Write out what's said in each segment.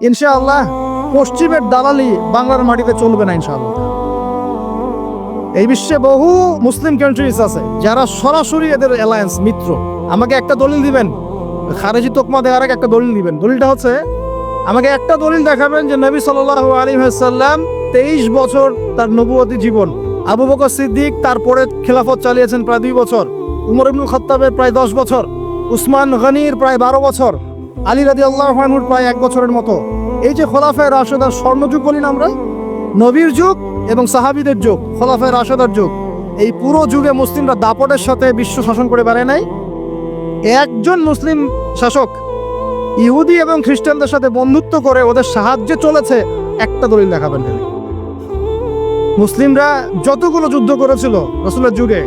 ইনশাআল্লাহ পশ্চিমের দালালি বাংলার মাটিতে চলবে না ইনশাআল্লাহ। এই বিশ্বে বহু মুসলিম কান্ট্রিজ আছে, যারা সরাসরি এদের অ্যালায়েন্স মিত্র। আমাকে একটা দলিল দিবেন? খারেজি তোকমা দেওয়ার আগে একটা দলিল দিবেন। দলিলটা হচ্ছে, আমাকে একটা দলিল দেখাবেন যে নবী সাল্লাল্লাহু আলাইহি ওয়াসাল্লাম তেইশ বছর তার নবুয়তী জীবন। আবু বকর সিদ্দিক তারপরে খেলাফত চালিয়েছেন প্রায় দুই বছর। উমর ইবনুল খাত্তাবের প্রায় দশ বছর। উসমান গনির প্রায় বারো বছর। আলী রাদি আল্লাহ প্রায় এক বছরের মতো। এই যে খোলাফায় রাশেদার স্বর্ণযুগ বলি না আমরা? নবীর যুগ এবং সাহাবিদের যুগ, খোলাফায় রাশেদার যুগ। এই পুরো যুগে মুসলিমরা দাপটের সাথে বিশ্ব শাসন করে বেড়ায় নাই? একজন মুসলিম শাসক ইহুদি এবং খ্রিস্টানদের সাথে বন্ধুত্ব করে ওদের সাহায্যে চলেছে, একটা দলিল দেখাবেন। মুসলিমরা যতগুলো যুদ্ধ করেছিল রসুলের যুগে,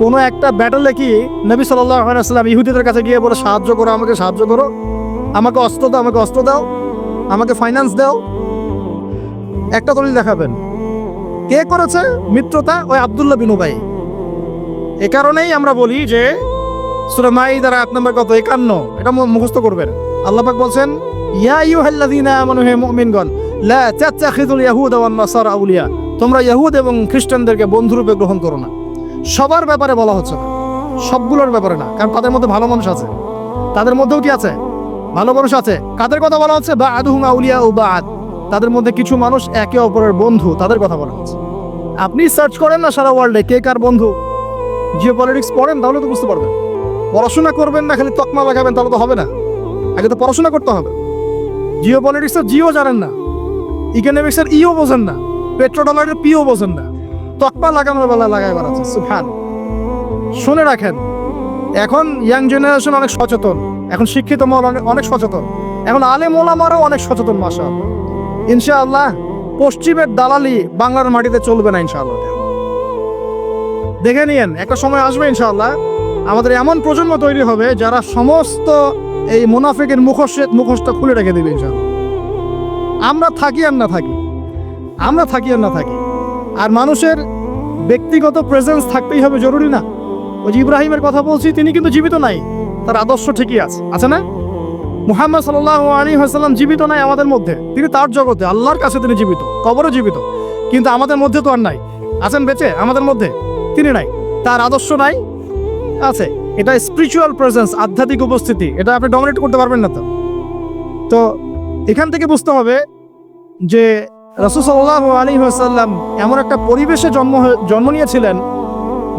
কোনো একটা ব্যাটলে কি নবী সাল্লাম ইহুদিদের কাছে গিয়ে বলে, সাহায্য করো, আমাকে সাহায্য করো? আমাকে অস্ত্র দাও, আমাকে অস্ত্র দাও, আমাকে ফাইন্যান্স দাও। একটা দলিল দেখাবেন। কে করেছে মিত্রতা? ওই আবদুল্লাহ বিন উবাই। এ কারণেই আমরা বলি যে সুরামাই দ্বারা এক নম্বর কত? একান্ন। এটা মুখস্থ করবেন। আল্লাহ পাক বলছেন, ইয়া ইউহাল্লাযীনা আমানু, হে মুমিনগণ, লা তাত্তাখিযুল ইয়াহুদা ওয়ান নাসারা আউলিয়া। তোমরা ইহুদ এবং খ্রিস্টানদেরকে বন্ধুরূপে গ্রহণ করো না। সবার ব্যাপারে বলা হচ্ছে না। সবগুলোর ব্যাপারে না, কারণ তাদের মধ্যে ভালো মানুষ আছে। তাদের মধ্যেও কি আছে? ভালো মানুষ আছে। কাদের কথা বলা হচ্ছে? বা আদহুম আউলিয়া ও বা তাদের মধ্যে কিছু মানুষ একে অপরের বন্ধু, তাদের কথা বলা হচ্ছে। আপনি সার্চ করেন না সারা ওয়ার্ল্ডে কে কার বন্ধু। জিও পলিটিক্স পড়েন, তাহলে তো বুঝতে পারবেন। পড়াশোনা করবেন না, খালি তকমা লাগাবেন, তাহলে তো হবে না। আগে তো পড়াশোনা করতে হবে। জিও পলিটিক্সের জিও জানেন না। ইকোনমিক্সের ইও বোঝেন না। পেট্রো ডলারের পিও বোঝেন না। তকমা লাগানোর বেলা লাগাই বেড়াচ্ছে শুনে রাখেন এখন ইয়াং জেনারেশন অনেক সচেতন, এখন শিক্ষিত অনেক অনেক সচেতন। এখন আলেম ওলামারও অনেক সচেতন মাসা ইনশাআল্লাহ পশ্চিমের দালালি বাংলার মাটিতে চলবে না, ইনশাআল্লাহ। দেখে নিয়েন, একটা সময় আসবে, ইনশাআল্লাহ। আমাদের এমন প্রজন্ম তৈরি হবে যারা সমস্ত এই মুনাফিকের মুখোশ মুখোশটা খুলে রেখে দেবে, ইনশাআল্লাহ। আমরা থাকি আর না থাকি। আমরা থাকি আর না থাকি। আর মানুষের ব্যক্তিগত প্রেজেন্স থাকতেই হবে, জরুরি না। ওই যে ইব্রাহিমের কথা বলছি, তিনি কিন্তু জীবিত নাই। তার আদর্শ ঠিকই আছে। আছে না? মুহাম্মদ সাল্লাহ আলী হাসাল্লাম জীবিত নাই আমাদের মধ্যে। তিনি তার জগতে, আল্লাহর কাছে তিনি জীবিত কবরও জীবিত। কিন্তু আমাদের মধ্যে তো আর নাই। আছেন বেঁচে? আমাদের মধ্যে তিনি নাই। তার আদর্শ নাই। আছে। এটা স্পিরিচুয়াল প্রেজেন্স আধ্যাত্মিক উপস্থিতি। এটা আপনি ডমিনেট করতে পারবেন না তো। তো এখান থেকে বুঝতে হবে যে রসুসাল্লাহ আলী হাসাল্লাম এমন একটা পরিবেশে জন্ম জন্ম নিয়েছিলেন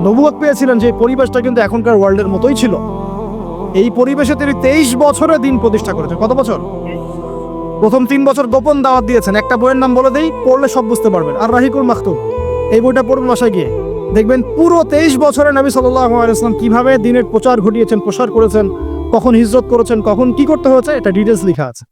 নবুয়ত পেয়েছিলেন যে পরিবেশটা কিন্তু এখনকার ওয়ার্ল্ডের মতোই ছিল। এই পরিবেশে তিনি তেইশ বছরের দিন প্রতিষ্ঠা করেছেন। কত বছর? প্রথম তিন বছর গোপন দাওয়াত দিয়েছেন। একটা বইয়ের নাম বলে দেই, পড়লে সব বুঝতে পারবেন। আর রাহিকুল মাহতুম এই বইটা পড়ুন বাসায় গিয়ে। দেখবেন পুরো তেইশ বছরে নবী আলাইসলাম কীভাবে দিনের প্রচার ঘটিয়েছেন, প্রসার করেছেন, কখন হিজরত করেছেন, কখন কি করতে হয়েছে, এটা ডিটেলস লেখা আছে।